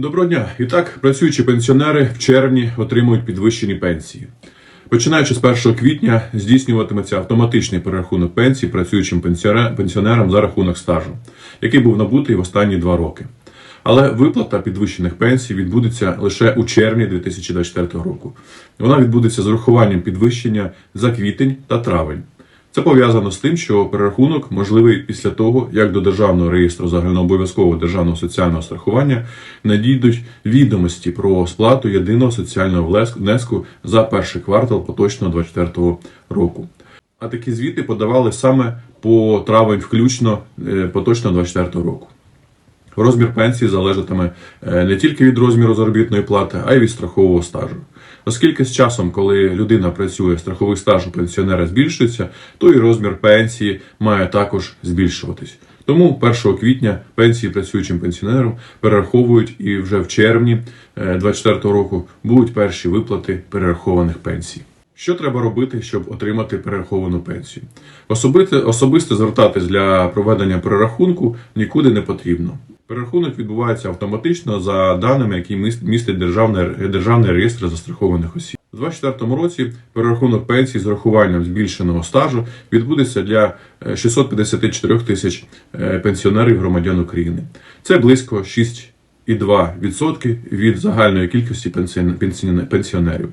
Доброго дня. І так, працюючі пенсіонери в червні отримують підвищені пенсії. Починаючи з 1 квітня здійснюватиметься автоматичний перерахунок пенсій працюючим пенсіонерам за рахунок стажу, який був набутий в останні два роки. Але виплата підвищених пенсій відбудеться лише у червні 2024 року. Вона відбудеться з урахуванням підвищення за квітень та травень. Це пов'язано з тим, що перерахунок можливий після того, як до Державного реєстру загальнообов'язкового державного соціального страхування надійдуть відомості про сплату єдиного соціального внеску за перший квартал поточного 2024 року. А такі звіти подавали саме по травень, включно е, поточного 2024 року. Розмір пенсії залежатиме е, не тільки від розміру заробітної плати, а й від страхового стажу. Оскільки з часом, коли людина працює, страховий стаж у пенсіонера збільшується, то і розмір пенсії має також збільшуватись. Тому 1 квітня пенсії працюючим пенсіонерам перераховують і вже в червні 2024 року будуть перші виплати перерахованих пенсій. Що треба робити, щоб отримати перераховану пенсію? Особисто, особисто звертатись для проведення перерахунку нікуди не потрібно. Перерахунок відбувається автоматично за даними, які міс- містить державний, державний реєстр застрахованих осіб. У 2024 році перерахунок пенсій з урахуванням збільшеного стажу відбудеться для е, 654 тисяч е, пенсіонерів громадян України. Це близько 6,2% від загальної кількості пенсіон- пенсіон- пенсіонерів.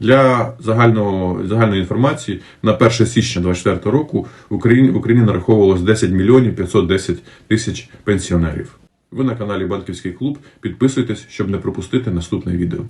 Для загального, загальної інформації на 1 січня 2024 року в Україні, в Україні нараховувалось 10 мільйонів 510 тисяч пенсіонерів. Ви на каналі Банківський клуб. Підписуйтесь, щоб не пропустити наступне відео.